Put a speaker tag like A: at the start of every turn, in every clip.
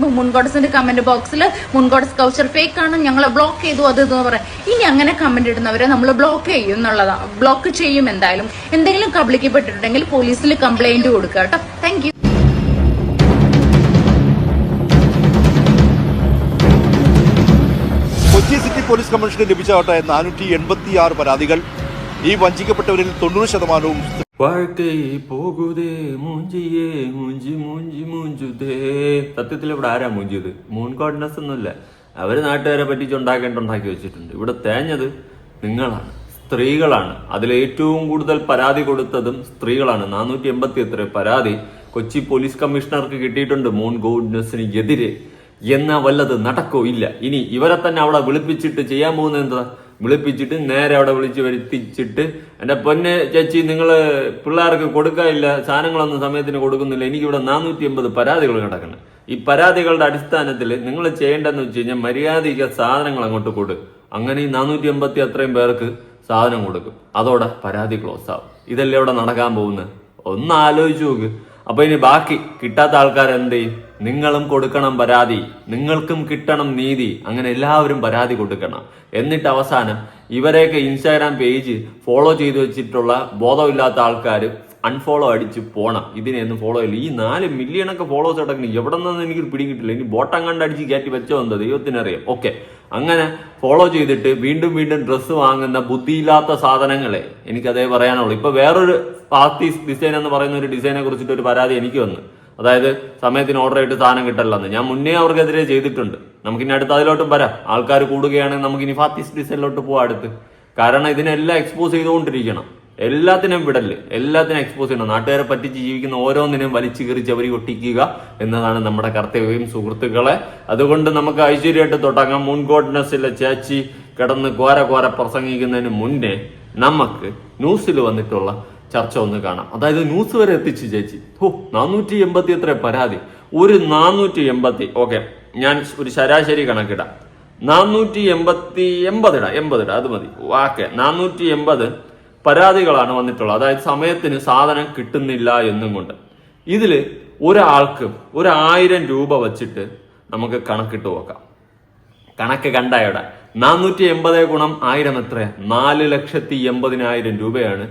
A: മുൻകോടസിന്റെ comment ബോക്സിൽ മുൻകോടസ് couture fake ആണ് ഞങ്ങളെ ബ്ലോക്ക് ചെയ്തു അത് ഇതെന്ന് പറയാം. ഇനി അങ്ങനെ കമന്റ് ഇടുന്നവരെ നമ്മൾ ബ്ലോക്ക് ചെയ്യും എന്നുള്ളതാണ് ബ്ലോക്ക് ചെയ്യും എന്തായാലും. എന്തെങ്കിലും കബളിക്കപ്പെട്ടിട്ടുണ്ടെങ്കിൽ പോലീസിൽ കംപ്ലൈന്റ് കൊടുക്കുക കേട്ടോ. താങ്ക്
B: കൊച്ചി സിറ്റി പോലീസ് കമ്മീഷന് ലഭിച്ച നാനൂറ്റി എൺപത്തി ആറ് പരാതികൾ. ഈ വഞ്ചിക്കപ്പെട്ടവരിൽ തൊണ്ണൂറ് ശതമാനവും
C: സത്യത്തിൽ ഇവിടെ ആരാ മൂഞ്ചിയത്? മൂൺ കോൺഗ്രസ് ഒന്നുമില്ല. അവർ നാട്ടുകാരെ പറ്റിച്ചുണ്ടാക്കേണ്ടുണ്ടാക്കി വെച്ചിട്ടുണ്ട്. ഇവിടെ തേഞ്ഞത് നിങ്ങളാണ്. സ്ത്രീകളാണ്. അതിൽ ഏറ്റവും കൂടുതൽ പരാതി കൊടുത്തതും സ്ത്രീകളാണ്. നാനൂറ്റി എൺപത്തി എത്ര പരാതി കൊച്ചി പോലീസ് കമ്മീഷണർക്ക് കിട്ടിയിട്ടുണ്ട് മൂൺ ഗോഡ്നസിന് എതിരെ. എന്നാ വല്ലത് നടക്കോ? ഇല്ല. ഇനി ഇവരെ തന്നെ അവിടെ വിളിപ്പിച്ചിട്ട് ചെയ്യാൻ പോകുന്നത് എന്താ? വിളിപ്പിച്ചിട്ട് നേരെ അവിടെ വിളിച്ച് വരുത്തിച്ചിട്ട് എന്റെ പൊന്നെ ചേച്ചി നിങ്ങൾ പിള്ളേർക്ക് കൊടുക്കാനില്ല സാധനങ്ങളൊന്നും സമയത്തിന് കൊടുക്കുന്നില്ല എനിക്കിവിടെ നാനൂറ്റി എൺപത് പരാതികൾ കിടക്കണം ഈ പരാതികളുടെ അടിസ്ഥാനത്തിൽ നിങ്ങൾ ചെയ്യേണ്ടതെന്ന് വെച്ച് കഴിഞ്ഞാൽ മര്യാദയ്ക്ക് സാധനങ്ങൾ അങ്ങോട്ട് കൊടുക്കും അങ്ങനെ ഈ നാനൂറ്റി എൺപത്തി അത്രയും പേർക്ക് സാധനം കൊടുക്കും. അതോടെ പരാതി ക്ലോസ് ആവും. ഇതല്ലേ ഇവിടെ നടക്കാൻ പോകുന്നത്? ഒന്ന് ആലോചിച്ച് നോക്ക്. അപ്പൊ ഇനി ബാക്കി കിട്ടാത്ത ആൾക്കാർ എന്ത് ചെയ്യും? നിങ്ങളും കൊടുക്കണം പരാതി നിങ്ങൾക്കും കിട്ടണം നീതി അങ്ങനെ എല്ലാവരും പരാതി കൊടുക്കണം. എന്നിട്ട് അവസാനം ഇവരെയൊക്കെ ഇൻസ്റ്റാഗ്രാം പേജ് ഫോളോ ചെയ്തു വെച്ചിട്ടുള്ള ബോധമില്ലാത്ത ആൾക്കാർ അൺഫോളോ അടിച്ച് പോണം. ഇതിനെയൊന്നും ഫോളോ ചെയ്യില്ല. ഈ നാല് മില്യണൊക്കെ ഫോളോവേഴ്സ് അടക്കണം എവിടെ നിന്നൊന്നും എനിക്ക് പിടികിട്ടില്ല ഇനി ബോട്ടം കണ്ട് അടിച്ച് കയറ്റി വെച്ചോ എന്താ ദൈവത്തിനറിയാം ഓക്കെ അങ്ങനെ ഫോളോ ചെയ്തിട്ട് വീണ്ടും വീണ്ടും ഡ്രസ്സ് വാങ്ങുന്ന ബുദ്ധിയില്ലാത്ത സാധനങ്ങളെ എനിക്കതേ പറയാനുള്ളൂ. ഇപ്പൊ വേറൊരു പാർട്ടി ഡിസൈൻ എന്ന് പറയുന്ന ഒരു ഡിസൈനെ കുറിച്ചിട്ട് ഒരു പരാതി എനിക്ക് വന്നു. അതായത് സമയത്തിന് ഓർഡർ ചെയ്തിട്ട് സാധനം കിട്ടല്ലെന്ന്. ഞാൻ മുന്നേ അവർക്കെതിരെ ചെയ്തിട്ടുണ്ട്. നമുക്കിനി അടുത്ത് അതിലോട്ടും വരാം. ആൾക്കാർ കൂടുകയാണെങ്കിൽ നമുക്കിനി ഫാത്തിസ് ഡിസൈനിലോട്ട് പോവാം അടുത്ത്. കാരണം ഇതിനെല്ലാം എക്സ്പോസ് ചെയ്തുകൊണ്ടിരിക്കണം. എല്ലാത്തിനും വിടൽ. എല്ലാത്തിനും എക്സ്പോസ് ചെയ്യണം. നാട്ടുകാരെ പറ്റിച്ച് ജീവിക്കുന്ന ഓരോന്നിനും വലിച്ചു കീറി ചവരി ഒട്ടിക്കുക എന്നതാണ് നമ്മുടെ കർത്തവ്യം സുഹൃത്തുക്കളെ. അതുകൊണ്ട് നമുക്ക് ഐശ്വര്യമായിട്ട് തുടങ്ങാം. മുൻകോട്ട്നെസ്സിലെ ചേച്ചി കിടന്ന് കോര കോര പ്രസംഗിക്കുന്നതിന് മുന്നേ നമുക്ക് ന്യൂസിൽ വന്നിട്ടുള്ള ചർച്ച ഒന്ന് കാണാം. അതായത് ന്യൂസ് വരെ എത്തിച്ചു ചേച്ചി. ഓ നാനൂറ്റി എൺപത്തി എത്ര പരാതി. ഒരു നാനൂറ്റി എൺപത്തി ഓക്കെ. ഞാൻ ഒരു ശരാശരി കണക്കിടാം. നാനൂറ്റി എൺപത്തി എൺപതിട എൺപതിട അത് മതി. ഓക്കെ നാനൂറ്റി എൺപത് പരാതികളാണ് വന്നിട്ടുള്ളത്. അതായത് സമയത്തിന് സാധനം കിട്ടുന്നില്ല എന്നും കൊണ്ട്. ഇതിൽ ഒരാൾക്ക് ഒരായിരം രൂപ വച്ചിട്ട് നമുക്ക് കണക്കിട്ട് നോക്കാം. കണക്ക് കണ്ടായോടെ നാനൂറ്റി എൺപത് ഗുണം ആയിരം എത്ര നാല് ലക്ഷത്തി എൺപതിനായിരം രൂപയാണ്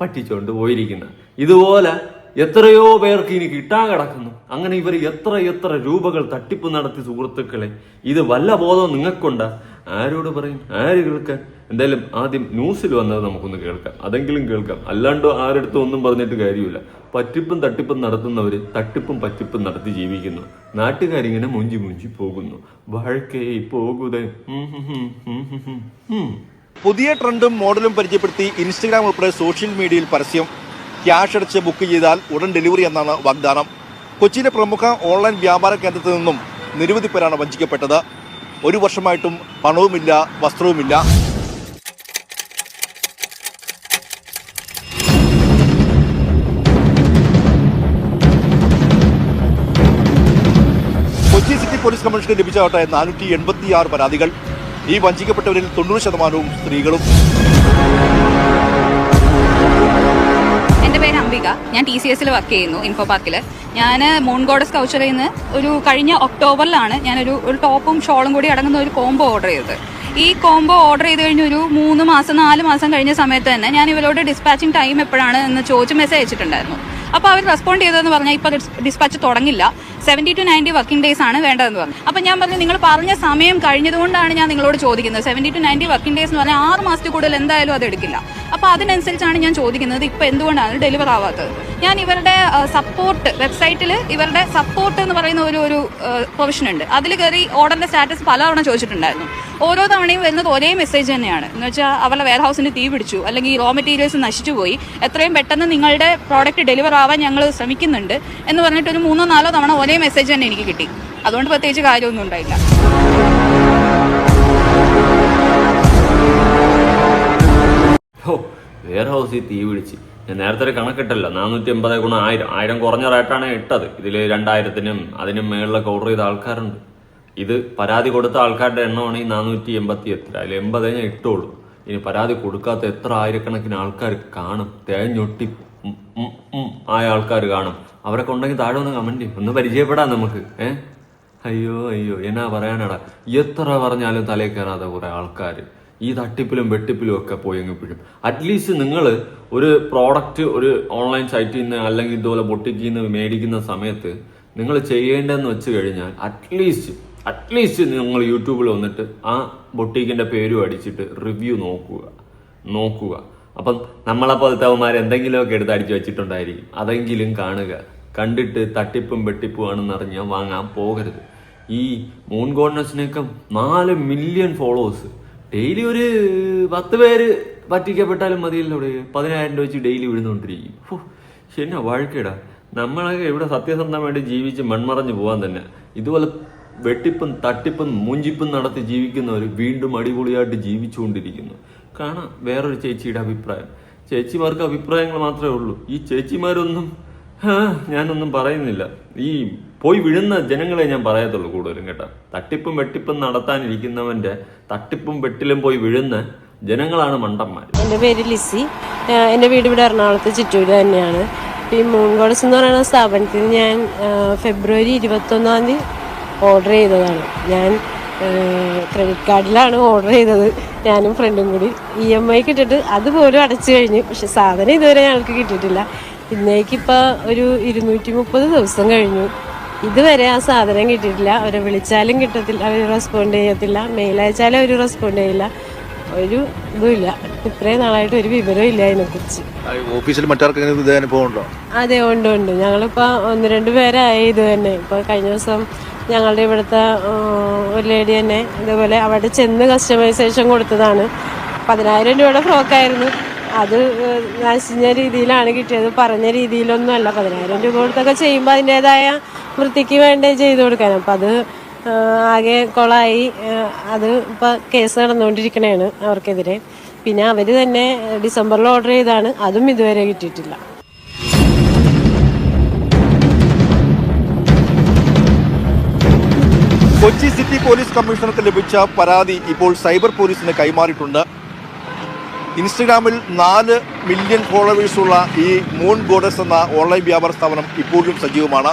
C: പറ്റിച്ചുകൊണ്ട് പോയിരിക്കുന്നത് ഇതുപോലെ എത്രയോ പേർക്ക് ഇനി കിട്ടാൻ കിടക്കുന്നു. അങ്ങനെ ഇവർ എത്ര എത്ര രൂപകൾ തട്ടിപ്പ് നടത്തി സുഹൃത്തുക്കളെ. ഇത് വല്ല ബോധം നിങ്ങൾക്കുണ്ട്? ആരോട് പറയും? ആര് കേൾക്കാൻ? എന്തായാലും ആദ്യം ന്യൂസിൽ വന്നത് നമുക്കൊന്ന് കേൾക്കാം. അതെങ്കിലും കേൾക്കാം. അല്ലാണ്ടോ ആരെടുത്തും ഒന്നും പറഞ്ഞിട്ട് കാര്യമില്ല. പറ്റിപ്പും തട്ടിപ്പും നടത്തുന്നവർ തട്ടിപ്പും പറ്റിപ്പും നടത്തി ജീവിക്കുന്നു. നാട്ടുകാരിങ്ങനെ മുഞ്ചി മുഞ്ചി പോകുന്നു. വഴക്കേ പോകുതേ.
B: പുതിയ ട്രെൻഡും മോഡലും പരിചയപ്പെടുത്തി ഇൻസ്റ്റഗ്രാം ഉൾപ്പെടെ സോഷ്യൽ മീഡിയയിൽ പരസ്യം. ക്യാഷ് അടച്ച് ബുക്ക് ചെയ്താൽ ഉടൻ ഡെലിവറി എന്നാണ് വാഗ്ദാനം. കൊച്ചിയിലെ പ്രമുഖ ഓൺലൈൻ വ്യാപാര കേന്ദ്രത്തിൽ നിന്നും നിരവധി പേരാണ് വഞ്ചിക്കപ്പെട്ടത്. ഒരു വർഷമായിട്ടും പണവുമില്ല വസ്ത്രവുമില്ല. കൊച്ചി സിറ്റി പോലീസ് കമ്മീഷന് ലഭിച്ചാവട്ടെ നാനൂറ്റി എൺപത്തി ആറ് പരാതികൾ. ഈ വഞ്ചിക്കപ്പെട്ടവരിൽ തൊണ്ണൂറ് ശതമാനവും സ്ത്രീകളും.
D: എന്റെ പേര് അംബിക. ഞാൻ ടി സി എസിൽ വർക്ക് ചെയ്യുന്നു ഇൻഫോ പാർക്കിൽ ഞാൻ മൂൺഗോഡസ് കൗച്ചറിൽ നിന്ന് ഒരു കഴിഞ്ഞ ഒക്ടോബറിലാണ് ഞാനൊരു ഒരു ടോപ്പും ഷോളും കൂടി അടങ്ങുന്ന ഒരു കോംബോ ഓർഡർ ചെയ്തത്. ഈ കോംബോ ഓർഡർ ചെയ്ത് കഴിഞ്ഞ് ഒരു മൂന്ന് മാസം നാല് മാസം കഴിഞ്ഞ സമയത്ത് തന്നെ ഞാൻ ഇവരോട് ഡിസ്പാച്ചിങ് ടൈം എപ്പോഴാണ് എന്ന് ചോദിച്ച് മെസ്സേജ് അയച്ചിട്ടുണ്ടായിരുന്നു. അപ്പോൾ അവർ റെസ്പോണ്ട് ചെയ്തതെന്ന് പറഞ്ഞാൽ ഇപ്പോൾ dispatch തുടങ്ങില്ല. Seventy two ninety working days ആണ് വേണ്ടതെന്ന് പറഞ്ഞു. അപ്പം ഞാൻ പറഞ്ഞു നിങ്ങൾ പറഞ്ഞ സമയം കഴിഞ്ഞതുകൊണ്ടാണ് ഞാൻ നിങ്ങളോട് ചോദിക്കുന്നത്. Seventy two ninety working days എന്ന് പറഞ്ഞാൽ ആറ് മാസത്തിൽ കൂടുതൽ എന്തായാലും അത് എടുക്കില്ല. അപ്പോൾ അതിനനുസരിച്ചാണ് ഞാൻ ചോദിക്കുന്നത് ഇപ്പോൾ എന്തുകൊണ്ടാണ് ഡെലിവർ ആവാത്തത്? ഞാൻ ഇവരുടെ സപ്പോർട്ട് വെബ്സൈറ്റിൽ ഇവരുടെ സപ്പോർട്ട് എന്ന് പറയുന്ന ഒരു ഒരു പ്രൊവിഷൻ ഉണ്ട്. അതിൽ കയറി ഓർഡറിന്റെ സ്റ്റാറ്റസ് പലതവണ ചോദിച്ചിട്ടുണ്ടായിരുന്നു. ഓരോ തവണയും വരുന്നത് ഒരേ മെസ്സേജ് തന്നെയാണ്. എന്ന് വെച്ചാൽ അവരുടെ വെയർ ഹൗസിന് തീ പിടിച്ചു അല്ലെങ്കിൽ റോ മെറ്റീരിയൽസ് നശിച്ചു പോയി. എത്രയും പെട്ടെന്ന് നിങ്ങളുടെ പ്രോഡക്റ്റ് ഡെലിവർ ആവാൻ ഞങ്ങൾ ശ്രമിക്കുന്നുണ്ട് എന്ന് പറഞ്ഞിട്ട് ഒരു മൂന്നോ നാലോ തവണ ഒരേ മെസ്സേജ് തന്നെ എനിക്ക് കിട്ടി. അതുകൊണ്ട് പ്രത്യേകിച്ച് കാര്യമൊന്നും ഉണ്ടായില്ല.
C: ഹോ വെയർ ഹൗസിൽ തീ പിടിച്ച്. ഞാൻ നേരത്തെ ഒരു കണക്കിട്ടല്ലോ നാനൂറ്റി എൺപത് ഗുണം ആയിരം. ആയിരം കുറഞ്ഞ റേറ്റാണ് ഇട്ടത്. ഇതിൽ രണ്ടായിരത്തിനും അതിനും മേളിലൊക്കെ ഓർഡർ ചെയ്ത ആൾക്കാരുണ്ട്. ഇത് പരാതി കൊടുത്ത ആൾക്കാരുടെ എണ്ണമാണ് ഈ നാനൂറ്റി എൺപത്തി എത്ര അതിൽ എൺപതേ ഞാൻ ഇട്ടുള്ളൂ ഇനി പരാതി കൊടുക്കാത്ത എത്ര ആയിരക്കണക്കിന് ആൾക്കാർ കാണും. തേഞ്ഞൊട്ടി ആയ ആൾക്കാർ കാണും. അവരൊക്കെ ഉണ്ടെങ്കിൽ താഴെ ഒന്ന് ചെയ്യും. ഒന്ന് പരിചയപ്പെടാം നമുക്ക് ഏഹ് അയ്യോ അയ്യോ എന്നാ പറയാനടാ? എത്ര പറഞ്ഞാലും തലയിൽ കയറാതെ കുറെ ആൾക്കാർ ഈ തട്ടിപ്പിലും വെട്ടിപ്പിലും ഒക്കെ പോയി പിഴും. അറ്റ്ലീസ്റ്റ് നിങ്ങൾ ഒരു പ്രോഡക്റ്റ് ഒരു ഓൺലൈൻ സൈറ്റിൽ നിന്ന് അല്ലെങ്കിൽ ഇതുപോലെ ബൊട്ടിക്കിൽ നിന്ന് മേടിക്കുന്ന സമയത്ത് നിങ്ങൾ ചെയ്യേണ്ടതെന്ന് വെച്ച് കഴിഞ്ഞാൽ അറ്റ്ലീസ്റ്റ് അറ്റ്ലീസ്റ്റ് നിങ്ങൾ യൂട്യൂബിൽ വന്നിട്ട് ആ ബൊട്ടീക്കിന്റെ പേരും അടിച്ചിട്ട് റിവ്യൂ നോക്കുക നോക്കുക. അപ്പം നമ്മളെ അവന്മാർ എന്തെങ്കിലുമൊക്കെ എടുത്ത് അടിച്ചു വെച്ചിട്ടുണ്ടായിരിക്കും. അതെങ്കിലും കാണുക. കണ്ടിട്ട് തട്ടിപ്പും വെട്ടിപ്പും ആണെന്ന് അറിഞ്ഞാൽ വാങ്ങാൻ പോകരുത്. ഈ മൂൺ ഗോഡ്നസിനൊക്കെ നാല് മില്യൺ ഫോളോവേഴ്സ് ഡെയിലി ഒരു പത്ത് പേര് പറ്റിക്കപ്പെട്ടാലും മതിയല്ലോ ഇവിടെ. പതിനായിരം രൂപ വെച്ച് ഡെയിലി വിഴുന്നുകൊണ്ടിരിക്കും. ഓ ശരിയാ വഴക്കേടാ. നമ്മളൊക്കെ ഇവിടെ സത്യസന്ധമായിട്ട് ജീവിച്ച് മൺമറഞ്ഞു പോകാൻ തന്നെ. ഇതുപോലെ വെട്ടിപ്പും തട്ടിപ്പും മൂഞ്ചിപ്പും നടത്തി ജീവിക്കുന്നവർ വീണ്ടും അടിപൊളിയായിട്ട് ജീവിച്ചുകൊണ്ടിരിക്കുന്നു. കാണാം വേറൊരു ചേച്ചിയുടെ അഭിപ്രായം. ചേച്ചിമാർക്ക് അഭിപ്രായങ്ങൾ മാത്രമേ ഉള്ളൂ. ഈ ചേച്ചിമാരൊന്നും ഞാനൊന്നും പറയുന്നില്ല. ഈ പോയി വിഴുന്ന ജനങ്ങളെ ഞാൻ പറയത്തുള്ളൂ കൂടുതലും കേട്ടോ. തട്ടിപ്പും വെട്ടിപ്പും നടത്താനിരിക്കുന്നവന്റെ തട്ടിപ്പും വെട്ടിലും പോയി വിഴുന്ന ജനങ്ങളാണ് മണ്ടന്മാർ
E: എന്റെ പേര് ലിസി. എന്റെ വീട് ഇവിടെ എറണാകുളത്ത് ചുറ്റൂര് തന്നെയാണ്. ഈ മൂൺ ഗോഡ്സ് എന്ന് പറയുന്ന സ്ഥാപനത്തിൽ ഞാൻ ഫെബ്രുവരി ഇരുപത്തൊന്നാം തീയതി ഓർഡർ ചെയ്തതാണ്. ഞാൻ ക്രെഡിറ്റ് കാർഡിലാണ് ഓർഡർ ചെയ്തത്. ഞാനും ഫ്രണ്ടും കൂടി ഇ എം ഐ കിട്ടിട്ട് അതുപോലും അടച്ചു കഴിഞ്ഞു. പക്ഷെ സാധനം ഇതുവരെ ഞങ്ങൾക്ക് കിട്ടിയിട്ടില്ല. ഇന്നേക്കിപ്പോൾ ഒരു ഇരുന്നൂറ്റി മുപ്പത് ദിവസം കഴിഞ്ഞു. ഇതുവരെ ആ സാധനം കിട്ടിയിട്ടില്ല. അവരെ വിളിച്ചാലും കിട്ടത്തില്ല അവർ റെസ്പോണ്ട് ചെയ്യത്തില്ല. മെയിൽ അയച്ചാലും അവർ റെസ്പോണ്ട് ചെയ്യില്ല. ഒരു ഇതുമില്ല. ഇത്രയും നാളായിട്ട് ഒരു വിവരവും ഇല്ല അതിനെക്കുറിച്ച്.
B: ഓഫീസിൽ മറ്റാർക്കെങ്കിലും ഇതേ അനുഭവം ഉണ്ടോ
E: അതെ ഉണ്ട് ഉണ്ട്. ഞങ്ങളിപ്പോൾ ഒന്ന് രണ്ട് പേരായി ഇത് തന്നെ. ഇപ്പോൾ കഴിഞ്ഞ ദിവസം ഞങ്ങളുടെ ഇവിടുത്തെ ഒരു ലേഡി തന്നെ ഇതേപോലെ അവിടെ ചെന്ന് കസ്റ്റമൈസേഷൻ കൊടുത്തതാണ്. പതിനായിരം രൂപയുടെ ഫ്രോക്കായിരുന്നു അത് നശിഞ്ഞ രീതിയിലാണ് കിട്ടിയത്. പറഞ്ഞ രീതിയിലൊന്നും അല്ല പതിനായിരം രൂപ കൊടുത്തൊക്കെ ചെയ്യുമ്പോൾ അതിന്റെതായ വൃത്തിക്ക് വേണ്ടേ ചെയ്ത് കൊടുക്കാൻ. അപ്പം അത് ആകെ കൊളായി. അത് ഇപ്പോൾ കേസ് നടന്നുകൊണ്ടിരിക്കണേണ് അവർക്കെതിരെ. പിന്നെ അവർ തന്നെ ഡിസംബറിൽ ഓർഡർ ചെയ്താണ് അതും ഇതുവരെ കിട്ടിയിട്ടില്ല.
B: കൊച്ചി സിറ്റി പോലീസ് കമ്മീഷണർക്ക് ലഭിച്ച പരാതി ഇപ്പോൾ സൈബർ പോലീസിന് കൈമാറിയിട്ടുണ്ട്. ഇൻസ്റ്റഗ്രാമിൽ നാല് മില്യൺ ഫോളോവേഴ്സുള്ള ഈ മൂൺ ഗോഡസ് എന്ന ഓൺലൈൻ വ്യാപാര സ്ഥാപനം ഇപ്പോഴും സജീവമാണ്.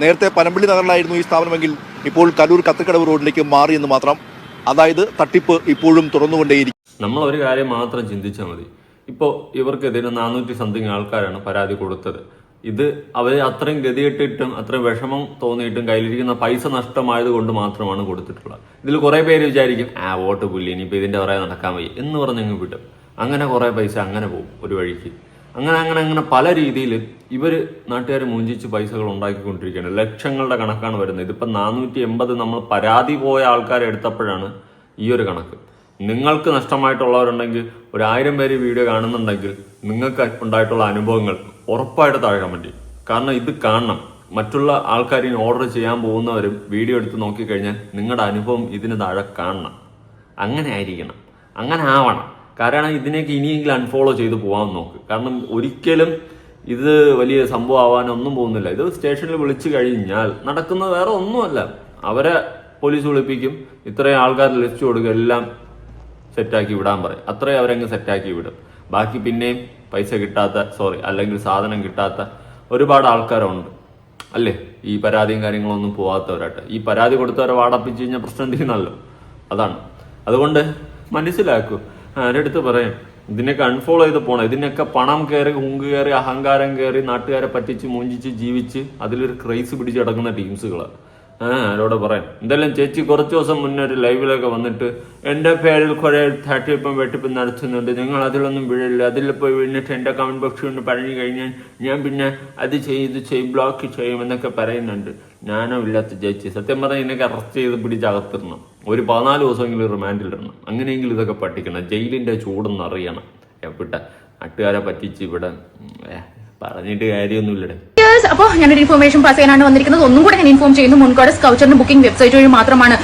B: നേരത്തെ പനമ്പിള്ളി നഗറിലായിരുന്നു ഈ സ്ഥാപനമെങ്കിൽ ഇപ്പോൾ കലൂർ കത്തക്കടവ് റോഡിലേക്ക് മാറിയെന്ന് മാത്രം. അതായത് തട്ടിപ്പ് ഇപ്പോഴും തുറന്നുകൊണ്ടേയിരിക്കും
C: നമ്മൾ ഒരു കാര്യം മാത്രം ചിന്തിച്ചാൽ മതി. ഇപ്പോൾ ഇവർക്കെതിരെ നാനൂറ്റി സംതിങ് ആൾക്കാരാണ് പരാതി കൊടുത്തത്. ഇത് അവർ അത്രയും ഗതിയിട്ടിട്ടും അത്രയും വിഷമം തോന്നിയിട്ടും കയ്യിലിരിക്കുന്ന പൈസ നഷ്ടമായത് കൊണ്ട് മാത്രമാണ് കൊടുത്തിട്ടുള്ളത്. ഇതിൽ കുറേ പേര് വിചാരിക്കും ആ വോട്ട് പുല്ലി ഇനിയിപ്പോൾ ഇതിന്റെ പറയാൻ നടക്കാൻ വയ്യ എന്ന് പറഞ്ഞങ്ങ് വിടും. അങ്ങനെ കുറേ പൈസ അങ്ങനെ പോകും ഒരു വഴിക്ക്. അങ്ങനെ അങ്ങനെ അങ്ങനെ പല രീതിയിൽ ഇവർ നാട്ടുകാർ മൂഞ്ചിച്ച് പൈസകൾ ഉണ്ടാക്കിക്കൊണ്ടിരിക്കുകയാണ്. ലക്ഷങ്ങളുടെ കണക്കാണ് വരുന്നത്. ഇതിപ്പോൾ നാനൂറ്റി എൺപത് നമ്മൾ പരാതി പോയ ആൾക്കാരെ എടുത്തപ്പോഴാണ് ഈ ഒരു കണക്ക്. നിങ്ങൾക്ക് നഷ്ടമായിട്ടുള്ളവരുണ്ടെങ്കിൽ ഒരു ആയിരം പേര് വീഡിയോ കാണുന്നുണ്ടെങ്കിൽ നിങ്ങൾക്ക് ഉണ്ടായിട്ടുള്ള അനുഭവങ്ങൾ ഉറപ്പായിട്ട് താഴെ ചെയ്യും. കാരണം ഇത് കാണണം. മറ്റുള്ള ആൾക്കാർ ഇനി ഓർഡർ ചെയ്യാൻ പോകുന്നവരും വീഡിയോ എടുത്ത് നോക്കിക്കഴിഞ്ഞാൽ നിങ്ങളുടെ അനുഭവം ഇതിന് താഴെ കാണണം. അങ്ങനെ ആയിരിക്കണം. അങ്ങനെ ആവണം. കാരണം ഇതിനേക്ക് ഇനിയെങ്കിലും അൺഫോളോ ചെയ്ത് പോകാൻ നോക്ക്. കാരണം ഒരിക്കലും ഇത് വലിയ സംഭവം ആവാനൊന്നും പോകുന്നില്ല. ഇത് സ്റ്റേഷനിൽ വിളിച്ചു കഴിഞ്ഞാൽ നടക്കുന്നത് വേറെ ഒന്നുമല്ല. അവരെ പോലീസ് വിളിപ്പിക്കും. ഇത്രയും ആൾക്കാർ ലിസ്റ്റ് കൊടുക്കുക എല്ലാം സെറ്റാക്കി വിടാൻ പറയും. അത്രയും അവരങ്ങ് സെറ്റാക്കി വിടും. ബാക്കി പിന്നെയും പൈസ കിട്ടാത്ത സോറി അല്ലെങ്കിൽ സാധനം കിട്ടാത്ത ഒരുപാട് ആൾക്കാരുണ്ട്. അല്ലേ? ഈ പരാതിയും കാര്യങ്ങളൊന്നും പോവാത്തവരായിട്ട്. ഈ പരാതി കൊടുത്തവരെ വാടപ്പിച്ച് കഴിഞ്ഞാൽ പ്രശ്നം തീരുന്നല്ലോ. അതാണ്. അതുകൊണ്ട് മനസ്സിലാക്കൂ. ആരെടുത്ത് പറയും? ഇതിനൊക്കെ അൺഫോളോ ചെയ്ത് പോണം. ഇതിനൊക്കെ പണം കയറി ഉങ്ക് കയറി അഹങ്കാരം കയറി നാട്ടുകാരെ പറ്റിച്ച് മൂഞ്ചിച്ച് ജീവിച്ച് അതിലൊരു ക്രൈസ് പിടിച്ച് കിടക്കുന്ന ടീംസുകളാണ് ആരോട് പറയാം എന്തായാലും ചേച്ചി കുറച്ച് ദിവസം മുന്നേ ഒരു ലൈവിലൊക്കെ വന്നിട്ട് എന്റെ പേരിൽ കുറെ തട്ടിയപ്പം വെട്ടിപ്പം നടത്തുന്നുണ്ട്. നിങ്ങൾ അതിലൊന്നും വീഴില്ല അതിൽ പോയി വീണിട്ട് എന്റെ കമന്റ് ബോക്സിൽ ഒന്ന് പറഞ്ഞു കഴിഞ്ഞാൽ ഞാൻ പിന്നെ അത് ചെയ്യും ബ്ലോക്ക് ചെയ്യും എന്നൊക്കെ പറയുന്നുണ്ട്. ഞാനോ ഇല്ലാത്ത ചേച്ചി. സത്യം പറഞ്ഞാൽ ഇതിനൊക്കെ അറസ്റ്റ് ചെയ്ത് പിടിച്ച് അകത്തിടണം. ഒരു പതിനാല് ദിവസമെങ്കിലും റിമാൻഡിൽ ഇടണം. അങ്ങനെയെങ്കിലും ഇതൊക്കെ പഠിക്കണം. ജയിലിന്റെ ചൂടൊന്നും അറിയണം. എവിടെ നാട്ടുകാരെ പറ്റിച്ച് ഇവിടെ പറഞ്ഞിട്ട് കാര്യമൊന്നുമില്ലടേ.
A: അപ്പോൾ ഞാനൊരു ഇൻഫർമേഷൻ പാസ് ചെയ്യാനാണ് വന്നിരിക്കുന്നത്. ഒന്നും കൂടെ ഞാൻ ഇൻഫോം ചെയ്യുന്നു. മുൻകോട് സ്കൗച്ചറിന്റെ ബുക്കിംഗ് വെബ്സൈറ്റ് വഴി മാത്രമാണ്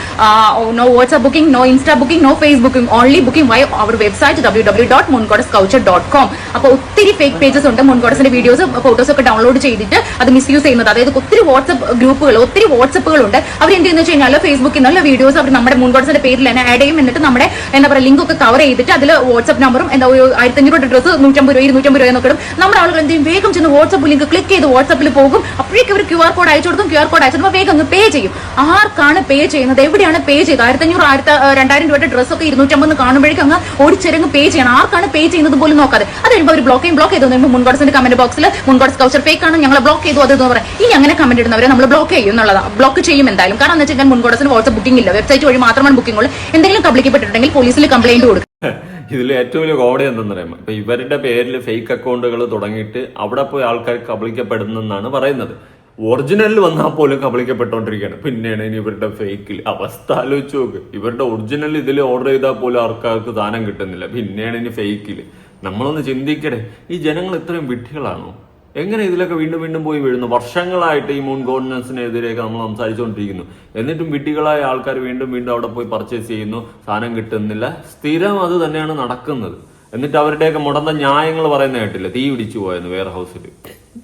A: no WhatsApp booking no insta booking no face booking only booking via our website W W dot moongoddess couture dot com അപ്പോൾ ഒത്തിരി ഫേക്ക് പേജസ് ഉണ്ട്. മുൻകോടസിന്റെ വീഡിയോസ് ഫോട്ടോസ് ഒക്കെ ഡൗൺലോഡ് ചെയ്തിട്ട് അത് മിസ്യൂസ് ചെയ്യുന്നത്. അതായത് ഒത്തിരി വാട്സ്ആപ്പ് ഗ്രൂപ്പുകൾ ഒത്തിരി വാട്സ്ആപ്പുകൾ ഉണ്ട്. അവർ എന്ത് ചെയ്യുന്ന കഴിഞ്ഞാൽ ഫേസ്ബുക്കിൽ നിന്നുള്ള വീഡിയോസ് അവർ നമ്മുടെ മുൻകോടസിന്റെ പേരിൽ തന്നെ ആഡ് ചെയ്യും. എന്നിട്ട് നമ്മുടെ എന്താ പറയുക ലിങ്ക് ഒക്കെ കവർ ചെയ്തിട്ട് അതിൽ വാട്സ്ആപ്പ് നമ്പറും എന്താ ഒരു ആയിരത്തി അഞ്ഞൂറ് ഡ്രസ്സ് നൂറ്റമ്പത് രൂപ ഇരുന്നൂറ്റമ്പത് രൂപ എന്നൊക്കെ നമ്മുടെ ആളുകൾ എന്തെങ്കിലും വേഗം ചെന്ന് വാട്സ്ആപ്പ് ലിങ്ക് ക്ലിക്ക് ചെയ്ത് വാട്സ്ആപ്പ് ആപ്പിൽ പോകും. അപ്പോഴേക്കും അവർ ക്യു ആർ കോഡ് അയച്ചു കൊടുക്കും. ക്യു ആർ കോഡ് അയച്ചു വേഗം അങ്ങ് പേ ചെയ്യും. ആർക്കാണ് പേ ചെയ്യുന്നത്? എവിടെയാണ് പേ ചെയ്തത്? ആയിരത്തി അഞ്ഞൂറ് ആയിരത്തി രണ്ടായിരം രൂപയുടെ ഡ്രസ്സൊക്കെ ഇരുന്നൂറ്റമ്പത് കാണുമ്പോഴേക്കും അങ്ങ് ഓടിച്ചെരങ്ങ് പേ ചെയ്യണം. ആർക്കാണ് പേ ചെയ്യുന്നത് പോലും നോക്കാതെ. അത് കഴിയുമ്പോൾ അവർ ബ്ലോക്ക് ബ്ലോക്ക് ചെയ്തു കഴിയുമ്പോൾ മുൻകോടസിന്റെ കമന്റ് ബോക്സിൽ മുൻകോടസ് കൗച്ചർ ഫേക്ക് ആണ്. ഞങ്ങൾ ബ്ലോക്ക് ചെയ്തു അത് എന്ന് പറയാം. ഇനി അങ്ങനെ കമന്റ് ഇടുന്നവരെ നമ്മൾ ബ്ലോക്ക് ചെയ്യും എന്നുള്ളതാണ് ബ്ലോക്ക് ചെയ്യും എന്തായാലും. കാരണം എന്ന് വെച്ചാൽ മുൻകോടസിന് വാട്സ്ആപ്പ് ബുക്കിംഗ് ഇല്ല. വെബ്സൈറ്റ് വഴി മാത്രമാണ് ബുക്കിംഗ് ഉള്ളൂ. എന്തെങ്കിലും കംപ്ലിക്കപ്പെട്ടിട്ടുണ്ടെങ്കിൽ പോലീസിൽ കംപ്ലൈന്റ് കൊടുക്കും.
C: ഇതിൽ ഏറ്റവും വലിയ കോടതി എന്തെന്നറിയാമോ ഇപ്പൊ ഇവരുടെ പേരിൽ ഫേക്ക് അക്കൗണ്ടുകൾ തുടങ്ങിയിട്ട് അവിടെ പോയി ആൾക്കാർ കബളിക്കപ്പെടുന്നെന്നാണ് പറയുന്നത്. ഒറിജിനലിൽ വന്നാൽ പോലും കബളിക്കപ്പെട്ടുകൊണ്ടിരിക്കുകയാണ്. പിന്നെയാണ് ഇനി ഇവരുടെ ഫേക്കിൽ അവസ്ഥ ആലോചിച്ച് നോക്ക്. ഇവരുടെ ഒറിജിനൽ ഇതിൽ ഓർഡർ ചെയ്താൽ പോലും ആൾക്കാർക്ക് സാധനം കിട്ടുന്നില്ല. പിന്നെയാണ് ഇനി ഫേക്കിൽ നമ്മളൊന്ന് ചിന്തിക്കട്ടെ ഈ ജനങ്ങൾ ഇത്രയും വിഡ്ഢികളാണോ? എങ്ങനെ ഇതിലൊക്കെ വീണ്ടും വീണ്ടും പോയി വീഴുന്നു? വർഷങ്ങളായിട്ട് ഈ മൂൺ ഗവൺമെന്റ്സിനെതിരെയൊക്കെ നമ്മൾ സംസാരിച്ചുകൊണ്ടിരിക്കുന്നു. എന്നിട്ടും വിട്ടികളായ ആൾക്കാർ വീണ്ടും വീണ്ടും അവിടെ പോയി പർച്ചേസ് ചെയ്യുന്നു. സാധനം കിട്ടുന്നില്ല. സ്ഥിരം അത് തന്നെയാണ് നടക്കുന്നത്. എന്നിട്ട് അവരുടെയൊക്കെ മുടന്ത ന്യായങ്ങൾ പറയുന്ന കേട്ടില്ല? തീ പിടിച്ചു പോയെന്ന് വെയർ ഹൗസിൽ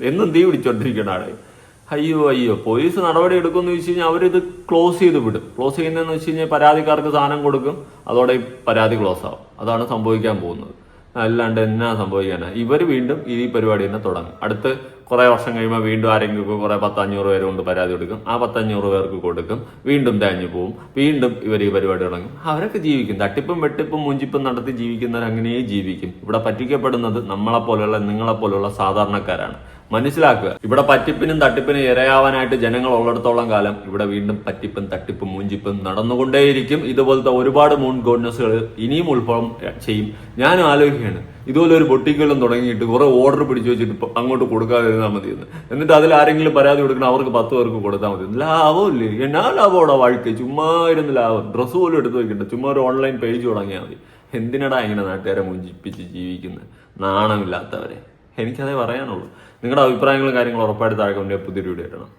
C: എന്നും തീ പിടിച്ചോണ്ടിരിക്കണം ആളെ. അയ്യോ അയ്യോ. പോലീസ് നടപടി എടുക്കുമെന്ന് വെച്ച് കഴിഞ്ഞാൽ അവരിത് ക്ലോസ് ചെയ്ത് വിടും. ക്ലോസ് ചെയ്യുന്നതെന്ന് വെച്ച് കഴിഞ്ഞാൽ പരാതിക്കാർക്ക് സാധനം കൊടുക്കും. അതോടെ പരാതി ക്ലോസ് ആവും. അതാണ് സംഭവിക്കാൻ പോകുന്നത്. അല്ലാണ്ട് എന്നാ സംഭവിക്കാനാ? ഇവർ വീണ്ടും ഈ പരിപാടി തന്നെ തുടങ്ങും. അടുത്ത് കുറെ വർഷം കഴിയുമ്പോൾ വീണ്ടും ആരെങ്കിലും കുറെ പത്തഞ്ഞൂറ് പേര് കൊണ്ട് പരാതി കൊടുക്കും. ആ പത്തഞ്ഞൂറ് പേർക്ക് കൊടുക്കും. വീണ്ടും തേഞ്ഞു പോവും. വീണ്ടും ഇവർ ഈ പരിപാടി തുടങ്ങും. അവരൊക്കെ ജീവിക്കും. തട്ടിപ്പും വെട്ടിപ്പും മുഞ്ചിപ്പും നടത്തി ജീവിക്കുന്നവർ അങ്ങനെയേ ജീവിക്കും. ഇവിടെ പറ്റിക്കപ്പെടുന്നത് നമ്മളെ പോലെയുള്ള നിങ്ങളെ പോലെയുള്ള സാധാരണക്കാരാണ്. മനസ്സിലാക്കുക. ഇവിടെ പറ്റിപ്പിനും തട്ടിപ്പിനും ഇരയാവാനായിട്ട് ജനങ്ങൾ ഉള്ളിടത്തോളം കാലം ഇവിടെ വീണ്ടും പറ്റിപ്പും തട്ടിപ്പും മൂഞ്ചിപ്പും നടന്നുകൊണ്ടേയിരിക്കും. ഇതുപോലത്തെ ഒരുപാട് മൂൺ ഗോഡ്നസ്സുകൾ ഇനിയും ഉൾപ്പെടം ചെയ്യും. ഞാനും ആലോചിക്കുകയാണ്. ഇതുപോലെ ഒരു പൊട്ടിക്കലും തുടങ്ങിയിട്ട് കുറെ ഓർഡർ പിടിച്ചു വെച്ചിട്ട് അങ്ങോട്ട് കൊടുക്കാതിരുന്നാൽ എന്ന് എന്നിട്ട് അതിൽ ആരെങ്കിലും പരാതി കൊടുക്കണം അവർക്ക് പത്ത് പേർക്ക് കൊടുത്താൽ മതി. ലാഭമില്ലേ? എന്നാ ലാഭമോടാ വാഴ്ക്കെ? ചുമ്മാ ഇരുന്ന് ലാഭം. ഡ്രസ്സ് പോലും എടുത്ത് വെക്കണ്ട. ചുമ്മാ ഒരു ഓൺലൈൻ പേജ് തുടങ്ങിയാൽ മതി. എന്തിനടാ ഇങ്ങനെ നാട്ടുകാരെ മുഞ്ചിപ്പിച്ച് ജീവിക്കുന്നത് നാണമില്ലാത്തവരെ. എനിക്കതേ പറയാനുള്ളൂ. നിങ്ങളുടെ അഭിപ്രായങ്ങളും കാര്യങ്ങളും ഉറപ്പായിട്ട് താഴെ കൊണ്ടുപോയി പുതിയൊരു വീഡിയോ ഇടണം